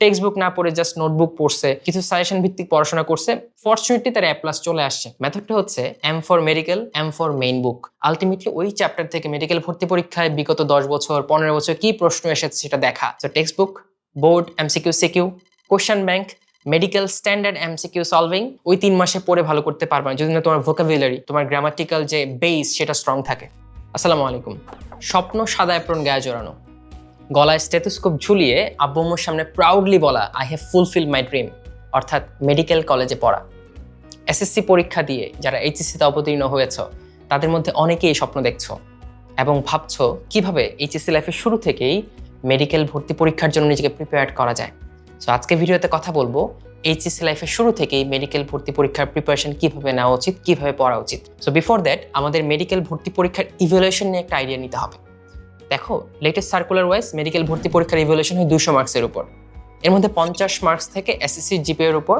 Text book না পড়ে just notebook পড়ছে, কিছু সাজেশন ভিত্তিক পড়াশোনা করছে ফর্চুনেটলি তার অ্যাপ্লাস চলে আসছে। মেথডটা হচ্ছে M for medical M for main book ultimately ওই চ্যাপ্টার থেকে মেডিকেল ভর্তি পরীক্ষায় বিগত দশ বছর, পনেরো বছর কি প্রশ্ন এসেছে সেটা দেখা। তো textbook board MCQ CQ question bank medical standard MCQ solving ওই তিন মাসে পড়ে ভালো করতে পারবে না। যদি না তোমার ভোকাবুলারি তোমার গ্রামাটিক্যাল যে বেস সেটা স্ট্রং থাকে। আসসালামু আলাইকুম। স্বপ্ন সাদা অ্যাপ্রন গায়ে জড়ানো। গলায় স্টেথোস্কোপ ঝুলিয়ে আব্বুম্মুর সামনে প্রাউডলি বলা I have fulfil my dream অর্থাৎ মেডিকেল কলেজে পড়া। এসএসসি পরীক্ষা দিয়ে যারা এইচএসসিতে অবতীর্ণ হয়েছ, তাদের মধ্যে অনেকেই স্বপ্ন দেখছ এবং ভাবছ কীভাবে এইচএসসি লাইফের শুরু থেকেই মেডিকেল ভর্তি পরীক্ষার জন্য নিজেকে প্রিপেয়ার করা যায়। সো আজকে ভিডিওতে কথা বলব এইচএসসি লাইফের শুরু থেকেই মেডিকেল ভর্তি পরীক্ষার প্রিপারেশন কীভাবে নেওয়া উচিত, কীভাবে পড়া উচিত। সো বিফোর দ্যাট আমাদের মেডিকেল ভর্তি পরীক্ষার ইভ্যালুয়েশন নিয়ে একটা আইডিয়া নিতে হবে। দেখো লেটেস্ট সার্কুলার ওয়াইজ মেডিকেল ভর্তি পরীক্ষার ইভ্যালুয়েশন হয় দুশো মার্কসের উপর। এর মধ্যে পঞ্চাশ মার্কস থেকে এসএসসির জিপিএর উপর,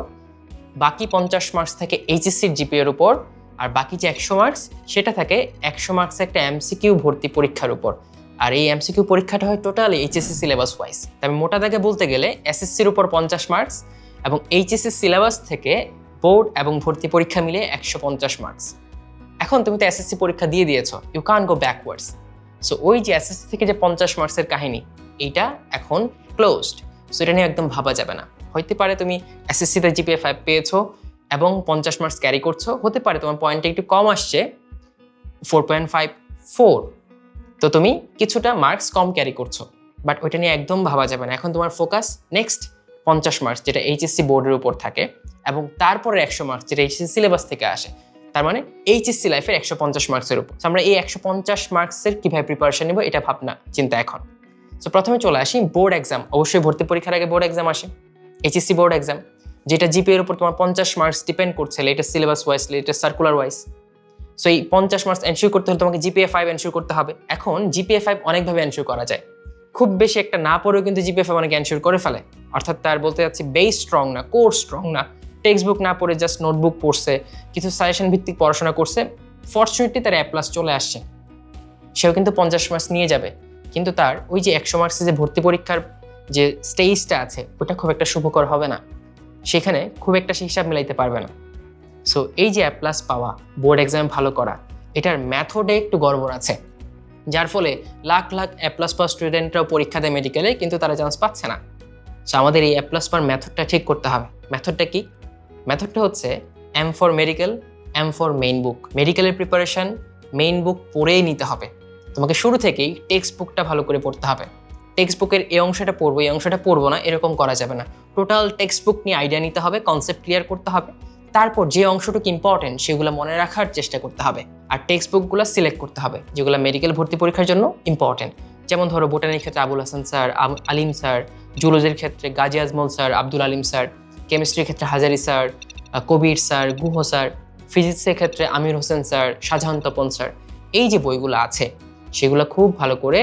বাকি পঞ্চাশ মার্কস থেকে এইচএসসির জিপিএর উপর, আর বাকি যে একশো মার্কস সেটা থাকে একশো মার্কস একটা এমসিকিউ ভর্তি পরীক্ষার উপর। আর এই এমসিকিউ পরীক্ষাটা হয় টোটালি এইচএসসি সিলেবাস ওয়াইজ তবে মোটা দাগে বলতে গেলে এসএসসির উপর পঞ্চাশ মার্কস এবং এইচএসসি সিলেবাস থেকে বোর্ড এবং ভর্তি পরীক্ষা মিলে একশো পঞ্চাশ মার্কস এখন তুমি তো এসএসসি পরীক্ষা দিয়ে দিয়েছ। You can go backwards so ওই যে এসএসসি থেকে যে পঞ্চাশ মার্কসের কাহিনী, এইটা এখন ক্লোজড সো এটা নিয়ে একদম ভাবা যাবে না। হইতে পারে তুমি এসএসসিতে জিপিএ ফাইভ পেয়েছ এবং পঞ্চাশ মার্কস ক্যারি করছ, হতে পারে তোমার পয়েন্টটা একটু কম আসছে ফোর পয়েন্ট ফাইভ ফোর তো তুমি কিছুটা মার্কস কম ক্যারি করছ বাট ওইটা নিয়ে একদম ভাবা যাবে না। এখন তোমার ফোকাস নেক্সট পঞ্চাশ মার্কস, যেটা এইচএসসি বোর্ডের উপর থাকে, এবং তারপরে একশো মার্কস, যেটা এইচএসসি সিলেবাস থেকে আসে। তার মানে এইচএসসি লাইফের একশো পঞ্চাশ মার্কসের উপর। আমরা এই একশো পঞ্চাশ মার্কসের কীভাবে প্রিপারেশন নেব, এটা ভাবনা, চিন্তা এখন। সো প্রথমে চলে আসি বোর্ড এক্সাম অবশ্যই ভর্তি পরীক্ষার আগে বোর্ড এক্সাম আসে। এইচএসসি বোর্ড এক্সাম যেটা জিপি এর উপর তোমার পঞ্চাশ মার্কস ডিপেন্ড করছে latest syllabus wise latest circular wise so এই পঞ্চাশ মার্কস এনশিওর করতে হলে তোমাকে জিপিএ ফাইভ এনশিওর করতে হবে। এখন জিপিএ ফাইভ অনেকভাবে এনশিওর করা যায়। খুব বেশি একটা না পড়েও কিন্তু জিপিএ ফাইভ অনেকে এনশিওর করে ফেলে। অর্থাৎ তার বলতে যাচ্ছি বেস স্ট্রং না কোর স্ট্রং না। টেক্সট বুক না পড়ে জাস্ট নোটবুক পড়ছে, কিছু সাজেশন ভিত্তিক পড়াশোনা করছে ফর্চুনেটলি তার প্লাস চলে আসছে। সেও কিন্তু পঞ্চাশ মার্কস নিয়ে যাবে। কিন্তু তার ওই যে একশো মার্কসের যে ভর্তি পরীক্ষার যে স্টেজটা আছে, ওটা খুব একটা শুভকর হবে না। সেখানে খুব একটা সে হিসাব মিলাইতে পারবে না। সো এই যে প্লাস পাওয়া বোর্ড এক্সাম ভালো করা, এটার ম্যাথডে একটু গড়বড় আছে। যার ফলে লাখ লাখ প্লাস পাওয়া স্টুডেন্টরাও পরীক্ষা দেয় মেডিকেলে কিন্তু তারা চান্স পাচ্ছে না। সো আমাদের এই প্লাস পাওয়ার ম্যাথডটা ঠিক করতে হবে। ম্যাথডটা কি? মেথডটা হচ্ছে M for medical M for main book মেডিকেলের প্রিপারেশন মেইন বুক পড়েই নিতে হবে। তোমাকে শুরু থেকেই টেক্সট বুকটা ভালো করে পড়তে হবে। টেক্সট বুকের এই অংশটা পড়ব, এই অংশটা পড়ব না, এরকম করা যাবে না। টোটাল টেক্সট বুক নিয়ে আইডিয়া নিতে হবে কনসেপ্ট ক্লিয়ার করতে হবে। তারপর যে অংশটুকু ইম্পর্টেন্ট সেগুলো মনে রাখার চেষ্টা করতে হবে। আর টেক্সট বুকগুলো সিলেক্ট করতে হবে, যেগুলো মেডিকেল ভর্তি পরীক্ষার জন্য ইম্পর্টেন্ট যেমন ধরো বোটানির ক্ষেত্রে আবুল হাসান স্যার আলিম স্যার জুলজির ক্ষেত্রে গাজী আজমল স্যার আব্দুল আলিম স্যার কেমিস্ট্রির ক্ষেত্রে Hazari sir Kabir sir, Guha sir, ফিজিক্সের ক্ষেত্রে আমির হোসেন স্যার, শাহজাহান তপন স্যার, এই যে বইগুলো আছে, সেগুলো খুব ভালো করে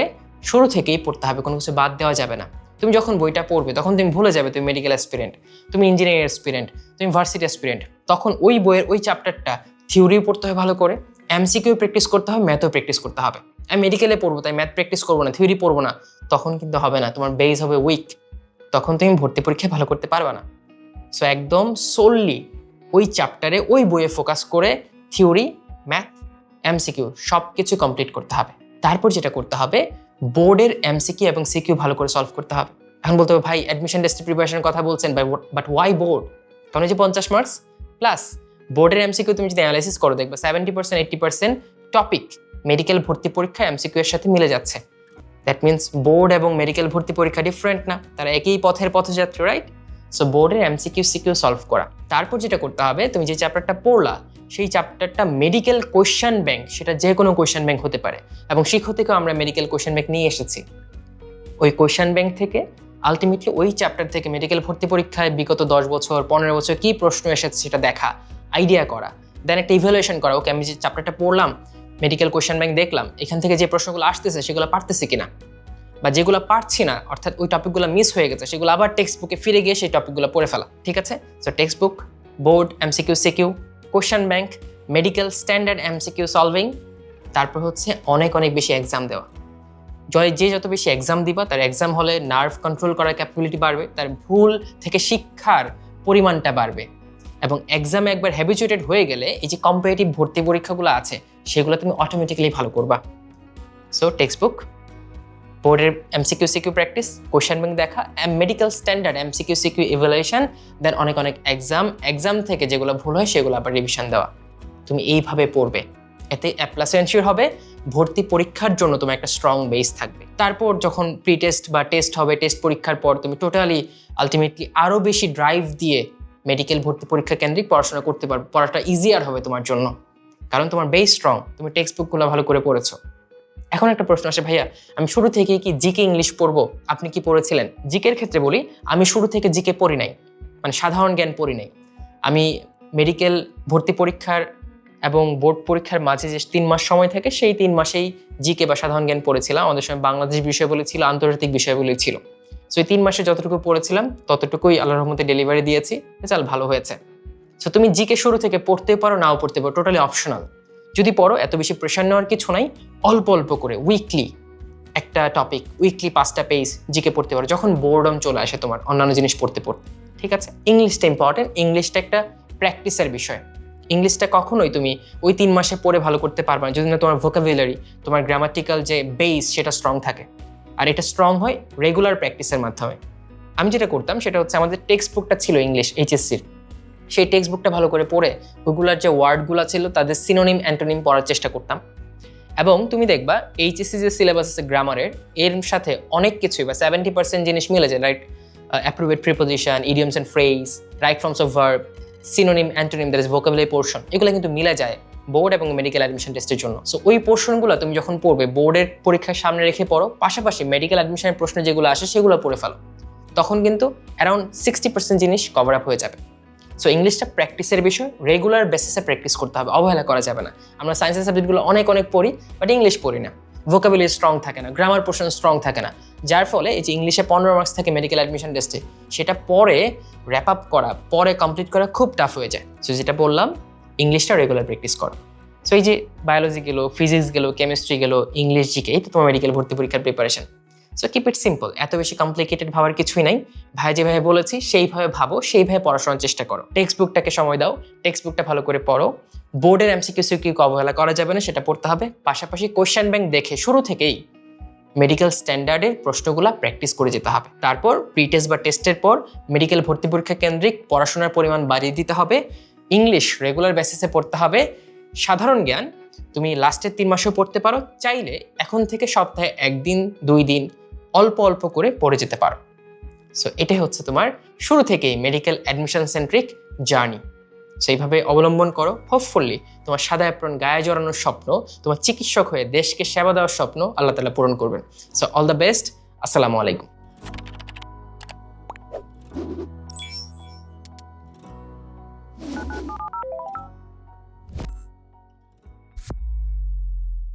শুরু থেকেই পড়তে হবে, কোনো কিছু বাদ দেওয়া যাবে না। তুমি যখন বইটা পড়বে, তখন তুমি ভুলে যাবে তুমি মেডিকেল অ্যাসপিরেন্ট তুমি ইঞ্জিনিয়ারিং অ্যাসপিরেন্ট তুমি ভার্সিটি অ্যাসপিরেন্ট তখন ওই বইয়ের ওই চ্যাপ্টারটা থিওরিও পড়তে হয় ভালো করে এমসিকিউ প্র্যাকটিস করতে হবে ম্যাথও প্র্যাকটিস করতে হবে। আমি মেডিকেলে পড়ব, তাই ম্যাথ প্র্যাকটিস করব না থিওরি পড়ব না, তখন কিন্তু হবে না, তোমার বেস হবে উইক তখন তুমি ভর্তি পরীক্ষায় ভালো করতে পারবে না। সো একদম সোললি ওই চ্যাপ্টারে ওই বইয়ে ফোকাস করে থিওরি ম্যাথ এমসিকিউ সব কিছু কমপ্লিট করতে হবে। তারপর যেটা করতে হবে বোর্ডের এমসিকিউ এবং সিকিউ ভালো করে সলভ করতে হবে। এখন বলতে হবে, ভাই অ্যাডমিশন টেস্ট প্রিপারেশনের কথা বলছেন বাট ওয়াই বোর্ড কারণ যে পঞ্চাশ মার্কস প্লাস বোর্ডের এমসিকিউ তুমি যদি অ্যানালাইসিস করো, দেখবে seventy percent eighty percent topic medical ভর্তি পরীক্ষা এমসিকিউ এর সাথে মিলে যাচ্ছে। দ্যাট মিনস বোর্ড এবং মেডিকেল ভর্তি পরীক্ষা ডিফারেন্ট না। তারা একই পথের পথযাত্রী রাইট সো বোর্ডের এমসিকিউ সিকিউ সলভ করা। তারপর যেটা করতে হবে, তুমি যে চ্যাপ্টারটা পড়লা, সেই চ্যাপ্টারটা মেডিকেল কোয়েশ্চেন ব্যাংক সেটা যে কোনো কোয়েশ্চেন ব্যাংক হতে পারে। এবং শিক্ষক থেকেও আমরা মেডিকেল কোয়েশ্চেন ব্যাংক নিয়ে এসেছি। ওই কোয়েশ্চেন ব্যাংক থেকে আলটিমেটলি ওই চ্যাপ্টার থেকে মেডিকেল ভর্তি পরীক্ষায় বিগত দশ বছর, পনেরো বছর কি প্রশ্ন এসেছে সেটা দেখা আইডিয়া করা। দেন একটা ইভ্যালুয়েশন করা। ওকে আমি যে চ্যাপ্টারটা পড়লাম মেডিকেল কোয়েশ্চেন ব্যাংক দেখলাম, এখান থেকে যে প্রশ্নগুলো আসতেছে, সেগুলো পারতেছি কিনা? বা যেগুলো পারছি না, অর্থাৎ ওই টপিকগুলো মিস হয়ে গেছে, সেগুলো আবার টেক্সট বুকে ফিরে গিয়ে সেই টপিকগুলো পড়ে ফেলা, ঠিক আছে? So textbook board MCQ CQ question bank medical standard MCQ solving তারপর হচ্ছে অনেক অনেক বেশি এক্সাম দেওয়া। জয়, যে যত বেশি এক্সাম দিবা, তার এক্সাম হলে নার্ভ কন্ট্রোল করার ক্যাপাবিলিটি বাড়বে, তার ভুল থেকে শিক্ষার পরিমাণটা বাড়বে। এবং এক্সামে একবার হ্যাবিচুয়েটেড হয়ে গেলে এই যে কম্পারেটিভ ভর্তি পরীক্ষাগুলো আছে, সেগুলো তুমি অটোমেটিক্যালি ভালো করবা। সো টেক্সট বুক বোর্ডের MCQ, CQ practice, question bank দেখা medical standard MCQ, CQ evaluation then অনেক অনেক এক্সাম এক্সাম থেকে যেগুলো ভুল হয় সেগুলো আবার রিভিশন দেওয়া। তুমি এইভাবে পড়বে। এতে অ্যাপ্লাস এনশিওর হবে, ভর্তি পরীক্ষার জন্য তোমার একটা স্ট্রং বেস থাকবে। তারপর যখন প্রি টেস্ট বা টেস্ট হবে টেস্ট পরীক্ষার পর তুমি টোটালি আলটিমেটলি আরও বেশি ড্রাইভ দিয়ে মেডিকেল ভর্তি পরীক্ষা কেন্দ্রিক পড়াশোনা করতে পারবে। পড়াটা ইজিয়ার হবে তোমার জন্য। কারণ তোমার বেস স্ট্রং তুমি টেক্সট বুকগুলো ভালো করে পড়েছো। এখন একটা প্রশ্ন আসে, ভাইয়া, আমি শুরু থেকে কি জিকে ইংলিশ পড়ব? আপনি কি পড়েছিলেন? জিকের ক্ষেত্রে বলি, আমি শুরু থেকে জিকে পড়ি নাই। মানে সাধারণ জ্ঞান পড়ি নাই। আমি মেডিকেল ভর্তি পরীক্ষার এবং বোর্ড পরীক্ষার মাঝে যে তিন মাস সময় থাকে, সেই তিন মাসেই জিকে বা সাধারণ জ্ঞান পড়েছিলাম। আমাদের সময় বাংলাদেশ বিষয়গুলি ছিল, আন্তর্জাতিক বিষয়গুলি ছিল। সো এই তিন মাসে যতটুকু পড়েছিলাম, ততটুকুই আল্লাহ রহমতে ডেলিভারি দিয়েছি। চাল ভালো হয়েছে। সো তুমি জিকে শুরু থেকে পড়তে পারো, নাও পড়তে পারো টোটালি অপশনাল যদি পড়ো, এত বেশি প্রেশার নেওয়ার কিছু নাই, অল্প অল্প করে উইকলি একটা টপিক উইকলি পাঁচটা পেজ জিকে পড়তে পারো। যখন বোর্ডম চলে আসে তোমার, অন্যান্য জিনিস পড়তে পড়তে। ঠিক আছে? ইংলিশটা ইম্পর্টেন্ট ইংলিশটা একটা প্র্যাকটিসের বিষয়। ইংলিশটা কখনোই তুমি ওই তিন মাসে পড়ে ভালো করতে পারবে না। যদি না তোমার ভোকাবুলারি তোমার গ্রামাটিক্যাল যে বেস সেটা স্ট্রং থাকে। আর এটা স্ট্রং হয় রেগুলার প্র্যাকটিসের মাধ্যমে। আমি যেটা করতাম, সেটা হচ্ছে আমাদের টেক্সট বুকটা ছিল ইংলিশ এইচএসসির সেই টেক্সট বুকটা ভালো করে পড়ে ওইগুলার যে ওয়ার্ডগুলো ছিল তাদের সিনোনিম অ্যান্টোনিম পড়ার চেষ্টা করতাম। এবং তুমি দেখবা এইচএসসি যে সিলেবাস আছে গ্রামারের এর সাথে অনেক কিছুই বা সেভেন্টি পার্সেন্ট জিনিস মিলে যায় right approved preposition idioms and phrase right forms of verb synonym antonym that is vocabulary portion এগুলো কিন্তু মিলে যায় বোর্ড এবং মেডিকেল অ্যাডমিশন টেস্টের জন্য। সো ওই পোর্শনগুলো তুমি যখন পড়বে বোর্ডের পরীক্ষার সামনে রেখে পড়ো, পাশাপাশি মেডিকেল অ্যাডমিশনের প্রশ্ন যেগুলো আসে সেগুলো পড়ে ফেলো। তখন কিন্তু অ্যারাউন্ড সিক্সটি পার্সেন্ট জিনিস কভার আপ হয়ে যাবে। সো ইংলিশটা প্র্যাকটিসের বিষয় রেগুলার বেসিসে প্র্যাকটিস করতে হবে, অবহেলা করা যাবে না। আমরা সায়েন্সের সাবজেক্টগুলো অনেক অনেক পড়ি বাট ইংলিশ পড়ি না। ভোকাবুলারি স্ট্রং থাকে না গ্রামার পোর্শন স্ট্রং থাকে না। যার ফলে এই যে ইংলিশে পনেরো মার্কস থাকে মেডিকেল অ্যাডমিশন টেস্টে সেটা পরে র্যাপ আপ করা, পরে কমপ্লিট করা খুব টাফ হয়ে যায়। সো যেটা বললাম ইংলিশটা রেগুলার প্র্যাকটিস করো। সো এই যে বায়োলজি গেলো ফিজিক্স গেলো কেমিস্ট্রি গেলো ইংলিশ জিকে এই তো তোমার মেডিকেল ভর্তি পরীক্ষার preparation so keep it simple এত বেশি কমপ্লিকেটেড ভাবার কিছুই নাই। ভাই যেভাবে বলেছি, সেইভাবে ভাবো, সেইভাবে পড়াশোনার চেষ্টা করো। টেক্সট বুকটাকে সময় দাও টেক্সট বুকটা ভালো করে পড়ো। বোর্ডের এমসিকিউ সিকিউ অবহেলা করা যাবে না, সেটা পড়তে হবে। পাশাপাশি কোয়েশ্চেন ব্যাংক দেখে শুরু থেকেই মেডিকেল স্ট্যান্ডার্ডের প্রশ্নগুলো প্র্যাকটিস করে যেতে হবে। তারপর প্রি টেস্ট বা টেস্টের পর মেডিকেল ভর্তি পরীক্ষা কেন্দ্রিক পড়াশোনার পরিমাণ বাড়িয়ে দিতে হবে। ইংলিশ রেগুলার বেসিসে পড়তে হবে। সাধারণ জ্ঞান, তুমি লাস্টের তিন মাসেও পড়তে পারো। চাইলে এখন থেকে সপ্তাহে একদিন, দুই দিন অল্প অল্প করে পড়ে যেতে পারো। সো এটাই হচ্ছে তোমার শুরু থেকেই মেডিকেল অ্যাডমিশন সেন্ট্রিক জার্নি সেইভাবে অবলম্বন করো। হোপফুল্লি তোমার সাদা অ্যাপ্রন গায়ে জড়ানোর স্বপ্ন, তোমার চিকিৎসক হয়ে দেশকে সেবা দেওয়ার স্বপ্ন আল্লাহ তালা পূরণ করবেন। সো অল দ্য বেস্ট আসসালামু আলাইকুম।